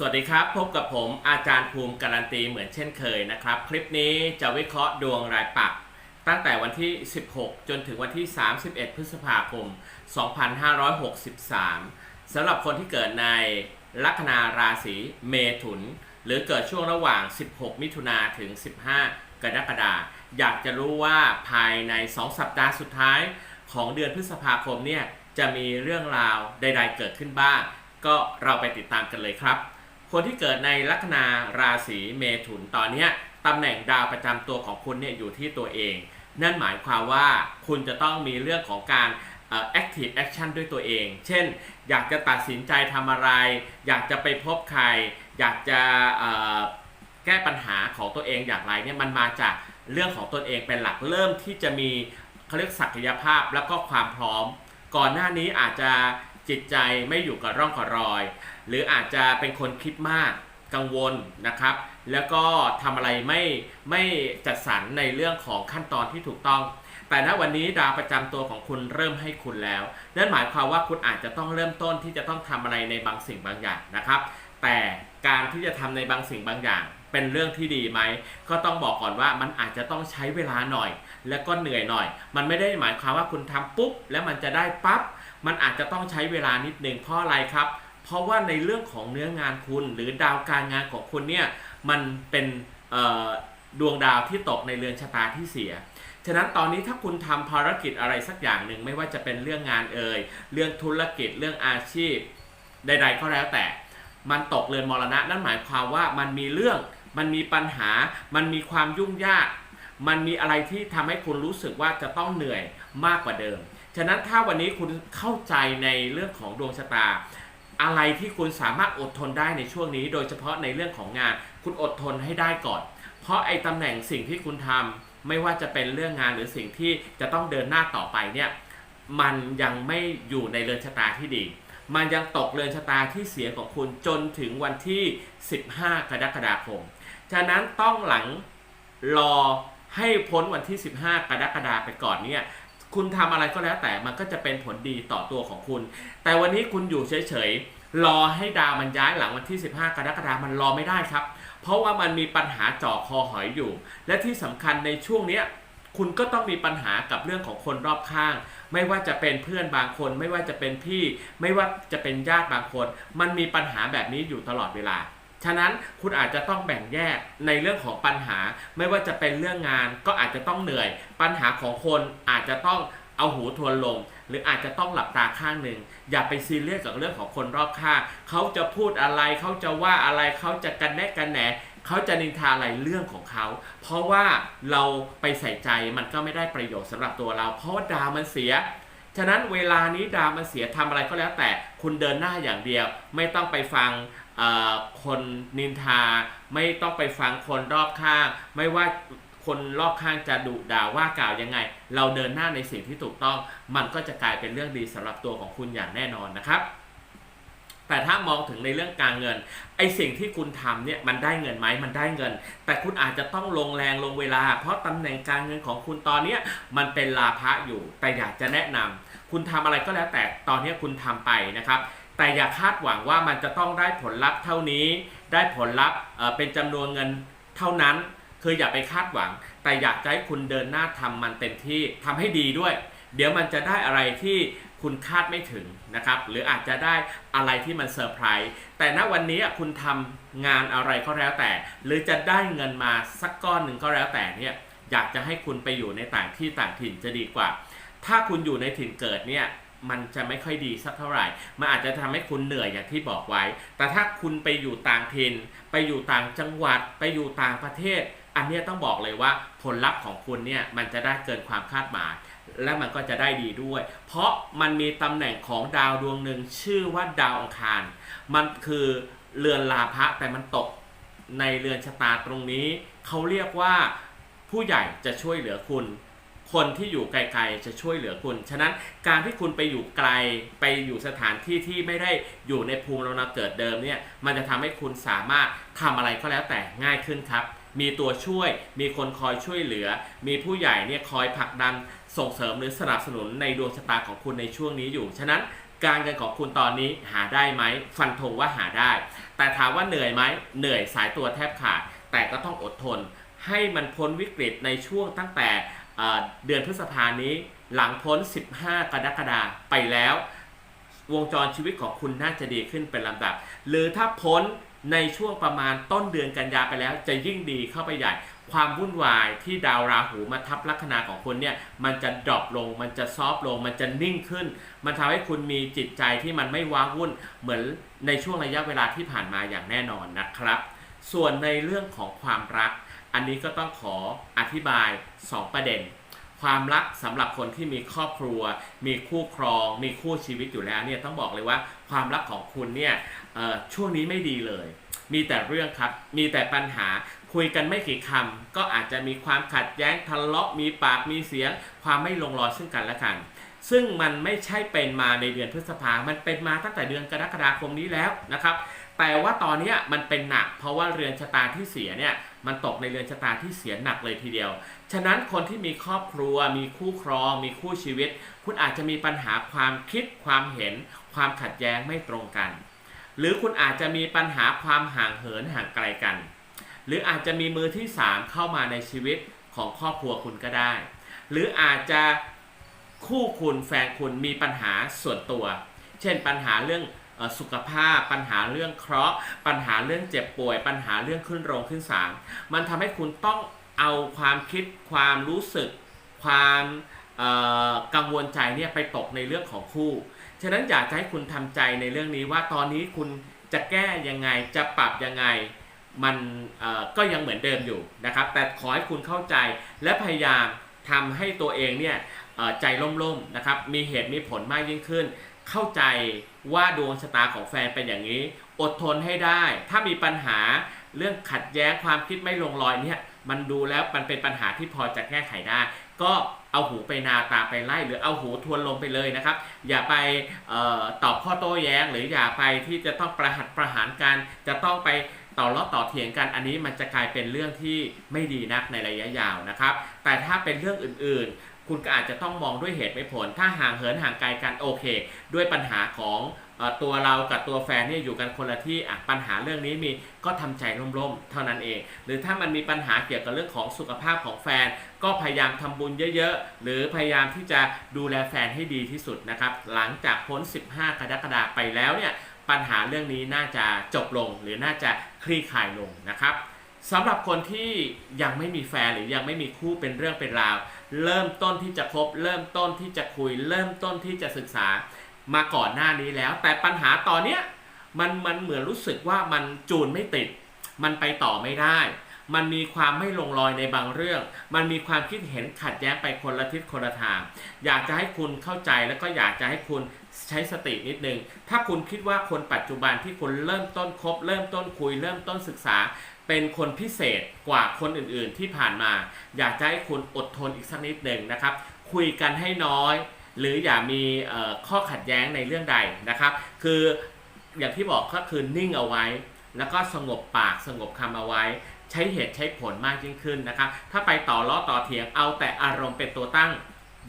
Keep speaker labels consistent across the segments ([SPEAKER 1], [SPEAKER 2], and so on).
[SPEAKER 1] สวัสดีครับ พบกับผมอาจารย์ภูมิการันตีเหมือนเช่นเคยนะครับ คลิปนี้จะวิเคราะห์ดวงรายปัก ตั้งแต่วันที่ 16 จนถึงวันที่ 31 พฤษภาคม 2563 สำหรับคนที่เกิดในลัคนาราศีเมถุน หรือเกิดช่วงระหว่าง 16 มิถุนาถึง 15 กรกฎาคมอยากจะรู้ว่าภายใน 2 สัปดาห์สุดท้ายของเดือนพฤษภาคมเนี่ยจะมีเรื่องราวใด ๆ เกิดขึ้นบ้าง ก็เราไปติดตามกันเลยครับ คนที่เกิดในลัคนาราศีเมถุนตอนนี้ตำแหน่งดาวประจำตัวของคุณเนี่ยอยู่ที่ตัวเอง นั่นหมายความว่าคุณจะต้องมีเรื่องของการเอ่อ active action ด้วยตัวเอง เช่น อยากจะตัดสินใจทำอะไร อยากจะไปพบใคร อยากจะแก้ปัญหาของตัวเองอย่างไรเนี่ยมันมาจากเรื่องของตนเองเป็นหลักเริ่มที่จะมีเขาเรียกศักยภาพแล้วก็ความพร้อม ก่อนหน้านี้อาจจะจิตใจไม่อยู่กับร่องกับรอย หรืออาจจะเป็นคนคิดมากกังวลนะครับ แล้วก็ทำอะไรไม่ไม่จัดสรรในเรื่องของขั้นตอนที่ถูกต้อง แต่ณวันนี้ดาวประจำตัวของคุณเริ่มให้คุณแล้วนั่นหมายความว่าคุณอาจจะต้องเริ่มต้นที่จะต้องทำอะไรในบางสิ่งบางอย่างนะครับ แต่การที่จะทำในบางสิ่งบางอย่าง เป็นเรื่องที่ดีไหมก็ต้องบอกก่อนว่ามันอาจจะต้องใช้เวลาหน่อย แล้วก็เหนื่อยหน่อย มันไม่ได้หมายความว่าคุณทำปุ๊บแล้วมันจะได้ปั๊บมันอาจจะต้องใช้เวลานิดนึงเพราะอะไรครับ เพราะว่าในเรื่องของเนื้องานคุณ หรือดาวการงานของคุณเนี่ยมันเป็นดวงดาวที่ตกในเรือนชะตาที่เสีย ฉะนั้นตอนนี้ถ้าคุณทำภารกิจอะไรสักอย่างหนึ่งไม่ว่าจะเป็นเรื่องงานเอ่ยเรื่องธุรกิจเรื่องอาชีพใด ๆ ก็แล้วแต่ มันตกเรือนมรณะ นั่นหมายความว่ามันมีเรื่องมันมีปัญหา มันมีความยุ่งยาก มันมีอะไรที่ทำให้คุณรู้สึกว่าจะต้องเหนื่อยมากกว่าเดิม ฉะนั้นถ้าวันนี้คุณเข้าใจในเรื่องของดวงชะตา อะไรที่คุณสามารถอดทนได้ในช่วงนี้ โดยเฉพาะในเรื่องของงาน คุณอดทนให้ได้ก่อน เพราะไอ้ตำแหน่งสิ่งที่คุณทำไม่ว่าจะเป็นเรื่องงานหรือสิ่งที่จะต้องเดินหน้าต่อไปเนี่ยมันยังไม่อยู่ในเรือนชะตาที่ดี มันยังตกเรือนชะตาที่เสียของคุณจนถึงวันที่ 15 กรกฎาคม ฉะนั้นต้องหลังรอให้พ้นวันที่ 15 กรกฎาคมไปก่อนเนี่ย คุณทำอะไรก็แล้วแต่มันก็จะเป็นผลดีต่อตัวของคุณ แต่วันนี้คุณอยู่เฉยๆ รอให้ดาวมันย้ายหลังวันที่ 15 กรกฎาคมมันรอไม่ได้ครับ เพราะว่ามันมีปัญหาจ่อคอหอยอยู่ และที่สำคัญในช่วงเนี้ยคุณก็ต้องมีปัญหากับเรื่องของคนรอบข้าง ไม่ว่าจะเป็นเพื่อนบางคน ไม่ว่าจะเป็นพี่ ไม่ว่าจะเป็นญาติบางคน มันมีปัญหาแบบนี้อยู่ตลอดเวลา ฉะนั้นคุณอาจจะต้องแบ่งแยกในเรื่องของปัญหา ไม่ว่าจะเป็นเรื่องงานก็อาจจะต้องเหนื่อย ปัญหาของคนอาจจะต้องเอาหูทวนลม หรืออาจจะต้องหลับตาข้างหนึ่งอย่าไปซีเรียสกับเรื่องของคนรอบข้างเขาจะพูดอะไรเขาจะว่าอะไรเขาจะกันแนะกันแหนเขาจะนินทาอะไรเรื่องของเขา เพราะว่าเราไปใส่ใจมันก็ไม่ได้ประโยชน์สำหรับตัวเรา เพราะว่าดาวมันเสีย ฉะนั้นเวลานี้ดาวมันเสียทำอะไรก็แล้วแต่คุณเดินหน้าอย่างเดียว ไม่ต้องไปฟัง คนนินทาไม่ต้องไปฟังคนรอบข้าง ไม่ว่าคนรอบข้างจะดุด่าว่ากล่าวยังไง เราเดินหน้าในสิ่งที่ถูกต้อง มันก็จะกลายเป็นเรื่องดีสำหรับตัวของคุณอย่างแน่นอนนะครับ แต่ถ้ามองถึงในเรื่องการเงินไอสิ่งที่คุณทำเนี่ยมันได้เงินไหมมันได้เงิน แต่คุณอาจจะต้องลงแรงลงเวลา เพราะตำแหน่งการเงินของคุณตอนเนี้ยมันเป็นลาภะอยู่แต่อยากจะแนะนำคุณทำอะไรก็แล้วแต่ตอนนี้คุณทำไปนะครับ แต่อย่าคาดหวังว่ามันจะต้องได้ผลลัพธ์เท่านี้ ได้ผลลัพธ์เป็นจำนวนเงินเท่านั้น คืออย่าไปคาดหวัง แต่อยากให้คุณเดินหน้าทำมันเต็มที่ทำให้ดีด้วย เดี๋ยวมันจะได้อะไรที่คุณคาดไม่ถึงนะครับ หรืออาจจะได้อะไรที่มันเซอร์ไพรส์ แต่ณวันนี้คุณทำงานอะไรก็แล้วแต่ หรือจะได้เงินมาสักก้อนหนึ่งก็แล้วแต่เนี่ย อยากจะให้คุณไปอยู่ในต่างที่ต่างถิ่นจะดีกว่า ถ้าคุณอยู่ในถิ่นเกิดเนี่ย มันจะไม่ค่อยดีสักเท่าไหร่ มันอาจจะทำให้คุณเหนื่อยอย่างที่บอกไว้ แต่ถ้าคุณไปอยู่ต่างถิ่น ไปอยู่ต่างจังหวัด ไปอยู่ต่างประเทศ อันนี้ต้องบอกเลยว่าผลลัพธ์ของคุณเนี่ยมันจะได้เกินความคาดหมาย และมันก็จะได้ดีด้วย เพราะมันมีตำแหน่งของดาวดวงหนึ่งชื่อว่าดาวอังคาร มันคือเรือนลาภะแต่มันตกในเรือนชะตาตรงนี้ เขาเรียกว่าผู้ใหญ่จะช่วยเหลือคุณ คนที่อยู่ไกลๆจะช่วยเหลือคุณ ฉะนั้นการที่คุณไปอยู่ไกลไปอยู่สถานที่ที่ไม่ได้อยู่ในภูมิลำเนาเกิดเดิมเนี่ย มันจะทำให้คุณสามารถทำอะไรก็แล้วแต่ง่ายขึ้นครับ มีตัวช่วย มีคนคอยช่วยเหลือ มีผู้ใหญ่เนี่ยคอยผลักดันส่งเสริมหรือสนับสนุนในดวงชะตาของคุณในช่วงนี้อยู่ ฉะนั้นการเงินของคุณตอนนี้หาได้ไหม ฟันธงว่าหาได้ แต่ถามว่าเหนื่อยไหม เหนื่อยสายตัวแทบขาด แต่ก็ต้องอดทน ให้มันพ้นวิกฤตในช่วงตั้งแต่ เดือนพฤษภานี้หลังพ้น 15 กรกฎาคมไปแล้ว วงจรชีวิตของคุณน่าจะดีขึ้นเป็นลำดับ หรือถ้าพ้นในช่วงประมาณต้นเดือนกันยาไปแล้ว จะยิ่งดีเข้าไปใหญ่ความวุ่นวายที่ดาวราหูมาทับลัคนาของคุณเนี่ยมันจะดรอปลง มันจะซอฟลง มันจะนิ่งขึ้น มันทำให้คุณมีจิตใจที่มันไม่ว้าวุ่นเหมือนในช่วงระยะเวลาที่ผ่านมาอย่างแน่นอนนะครับ ส่วนในเรื่องของความรัก อันนี้ก็ต้องขออธิบาย 2 ประเด็น ความรักสำหรับคนที่มีครอบครัว มีคู่ครอง มีคู่ชีวิตอยู่แล้วเนี่ยต้องบอกเลยว่าความรักของคุณเนี่ยช่วงนี้ไม่ดีเลย มีแต่เรื่องครับ มีแต่ปัญหาคุยกันไม่กี่คำก็อาจจะมีความขัดแย้งทะเลาะมีปากมีเสียง ความไม่ลงรอยซึ่งกันและกัน ซึ่งมันไม่ใช่เป็นมาในเดือนพฤษภา มันเป็นมาตั้งแต่เดือนกรกฎาคมนี้แล้วนะครับ แต่ว่าตอนนี้มันเป็นหนักเพราะว่าเรือนชะตาที่เสียเนี่ย มันตกในเรือนชะตาที่เสียหนักเลยทีเดียว ฉะนั้นคนที่มีครอบครัว มีคู่ครอง มีคู่ชีวิต คุณอาจจะมีปัญหาความคิดความเห็น ความขัดแย้งไม่ตรงกัน หรือคุณอาจจะมีปัญหาความห่างเหินห่างไกลกัน หรืออาจจะมีมือที่3เข้ามาในชีวิตของครอบครัวคุณก็ได้ หรืออาจจะคู่คุณแฟนคุณมีปัญหาส่วนตัว เช่นปัญหาเรื่อง สุขภาพ ปัญหาเรื่องเคราะห์ ปัญหาเรื่องเจ็บป่วย ปัญหาเรื่องขึ้นโรงขึ้นศาลมันทำให้คุณต้องเอาความคิดความรู้สึก ความกังวลใจเนี่ยไปตกในเรื่องของคู่ ฉะนั้นอยากจะให้คุณทำใจในเรื่องนี้ว่าตอนนี้คุณจะแก้ยังไงจะปรับยังไงมันก็ยังเหมือนเดิมอยู่นะครับ แต่ขอให้คุณเข้าใจและพยายามทำให้ตัวเองเนี่ยใจล่มๆนะครับ มีเหตุมีผลมากยิ่งขึ้น เข้าใจว่าดวงชะตาของแฟนเป็นอย่างนี้ อดทนให้ได้ ถ้ามีปัญหาเรื่องขัดแย้งความคิดไม่ลงรอยเนี่ยมันดูแล้วมันเป็นปัญหาที่พอจะแก้ไขได้ ก็เอาหูไปนาตาไปไล่ หรือเอาหูทวนลมไปเลยนะครับ อย่าไปออตอบข้อโต้แย้ง หรืออย่าไปที่จะต้องประหัตประหารกัน จะต้องไปต่อล้อต่อเถียงกันอันนี้มันจะกลายเป็นเรื่องที่ไม่ดีนักในระยะยาวนะครับ แต่ถ้าเป็นเรื่องอื่นๆ คุณก็อาจจะต้องมองด้วยเหตุไม่ผล ถ้าห่างเหินห่างไกลกันโอเค ด้วยปัญหาของตัวเรากับตัวแฟนเนี่ยอยู่กันคนละที่ปัญหาเรื่องนี้มีก็ทำใจร่มๆ เท่านั้นเอง หรือถ้ามันมีปัญหาเกี่ยวกับเรื่องของสุขภาพของแฟน ก็พยายามทำบุญเยอะๆ หรือพยายามที่จะดูแลแฟนให้ดีที่สุดนะครับ หลังจากพ้น 15 กรกฎาคมไปแล้วเนี่ยปัญหาเรื่องนี้น่าจะจบลงหรือน่าจะคลี่คลายลงนะครับ สำหรับคนที่ยังไม่มีแฟนหรือยังไม่มีคู่เป็นเรื่องเป็นราว เริ่มต้นที่จะคบ เริ่มต้นที่จะคุย เริ่มต้นที่จะศึกษามาก่อนหน้านี้แล้ว แต่ปัญหาตอนเนี้ยมันมันเหมือนรู้สึกว่ามันจูนไม่ติด มันไปต่อไม่ได้ มันมีความไม่ลงรอยในบางเรื่อง มันมีความคิดเห็นขัดแย้งไปคนละทิศคนละทาง อยากจะให้คุณเข้าใจแล้วก็อยากจะให้คุณใช้สตินิดนึง ถ้าคุณคิดว่าคนปัจจุบันที่คุณเริ่มต้นคบ เริ่มต้นคุย เริ่มต้นศึกษา เป็นคนพิเศษกว่าคนอื่นๆที่ผ่านมา อยากจะให้คุณอดทนอีกสักนิดหนึ่งนะครับ คุยกันให้น้อย หรืออย่ามีข้อขัดแย้งในเรื่องใดนะครับ คืออย่างที่บอกก็คือนิ่งเอาไว้ แล้วก็สงบปากสงบคำเอาไว้ ใช้เหตุใช้ผลมากยิ่งขึ้นนะครับ ถ้าไปต่อล้อต่อเถียงเอาแต่อารมณ์เป็นตัวตั้ง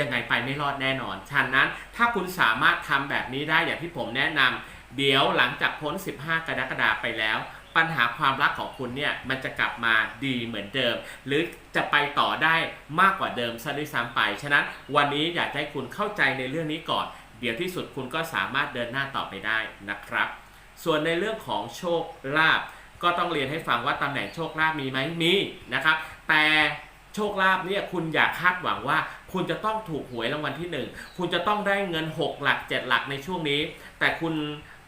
[SPEAKER 1] ยังไงไปไม่รอดแน่นอน ฉะนั้นถ้าคุณสามารถทำแบบนี้ได้อย่างที่ผมแนะนำเดี๋ยวหลังจากพ้น 15 กรกฎาคมไปแล้ว ปัญหาความรักของคุณเนี่ยมันจะกลับมาดีเหมือนเดิม หรือจะไปต่อได้มากกว่าเดิมซะด้วยซ้ำไป ฉะนั้นวันนี้อยากให้คุณเข้าใจในเรื่องนี้ก่อน เดี๋ยวที่สุดคุณก็สามารถเดินหน้าต่อไปได้นะครับ ส่วนในเรื่องของโชคลาภก็ต้องเรียนให้ฟังว่าตำแหน่งโชคลาภมีไหมมีนะครับ แต่โชคลาภเนี่ยคุณอย่าคาดหวังว่า คุณจะต้องถูกหวยรางวัลที่หนึ่งคุณจะต้องได้เงิน 6 หลัก 7 หลักในช่วงนี้ แต่คุณ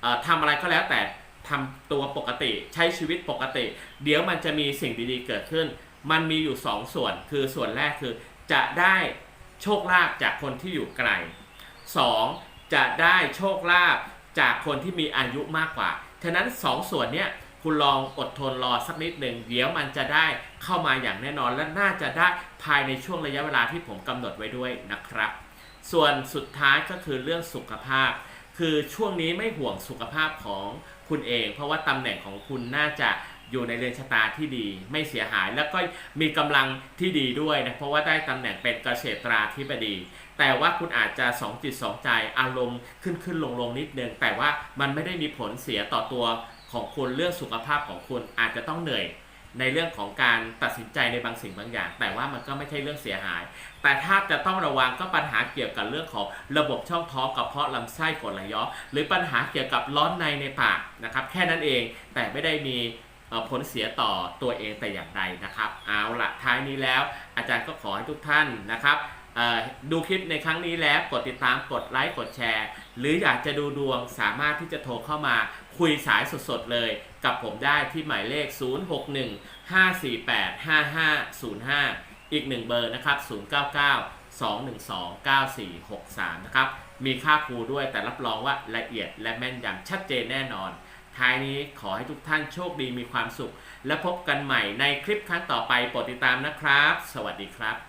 [SPEAKER 1] เอ่อทำอะไรก็แล้วแต่ ทำตัวปกติใช้ชีวิตปกติ เดี๋ยวมันจะมีสิ่งดีๆเกิดขึ้น มันมีอยู่2ส่วนคือส่วนแรกคือจะได้โชคลาภจากคนที่อยู่ไกล 2. จะได้โชคลาภจากคนที่มีอายุมากกว่า ฉะนั้น2ส่วนเนี้ยคุณลองอดทนรอสักนิดหนึ่งเดี๋ยวมันจะได้เข้ามาอย่างแน่นอนและน่าจะได้ภายในช่วงระยะเวลาที่ผมกำหนดไว้ด้วยนะครับ ส่วนสุดท้ายก็คือเรื่องสุขภาพ คือช่วงนี้ไม่ห่วงสุขภาพของ คุณเอง เพราะว่าตำแหน่งของคุณน่าจะอยู่ในเรือนชะตาที่ดีไม่เสียหายแล้วก็มีกำลังที่ดีด้วยนะเพราะว่าได้ตำแหน่งเป็นเกษตราธิบดี แต่ว่าคุณอาจจะสองจิตสองใจอารมณ์ขึ้นขึ้นลงลงนิดนึงแต่ว่ามันไม่ได้มีผลเสียต่อตัวของคุณเรื่องสุขภาพของคุณอาจจะต้องเหนื่อย ในเรื่องของการตัดสินใจในบางสิ่งบางอย่าง แต่ว่ามันก็ไม่ใช่เรื่องเสียหาย แต่ถ้าจะต้องระวังก็ปัญหาเกี่ยวกับเรื่องของระบบช่องท้องกระเพาะลำไส้กดไหลย้อนหรือปัญหาเกี่ยวกับร้อนในในปากนะครับ แค่นั้นเองแต่ไม่ได้มีผลเสียต่อตัวเองแต่อย่างใดนะครับ เอาละท้ายนี้แล้ว อาจารย์ก็ขอให้ทุกท่านนะครับ ดูคลิปในครั้งนี้แล้วกดติดตามกดไลค์กดแชร์ หรืออยากจะดูดวงสามารถที่จะโทรเข้ามาคุยสายสดๆเลย กับผมได้ที่หมายเลข 061 548 5505 อีกหนึ่งเบอร์นะครับ 099 212 9463 นะครับ มีค่าครูด้วยแต่รับรองว่าละเอียดและแม่นยำชัดเจนแน่นอน ท้ายนี้ขอให้ทุกท่านโชคดีมีความสุข และพบกันใหม่ในคลิปครั้งต่อไปโปรดติดตามนะครับ สวัสดีครับ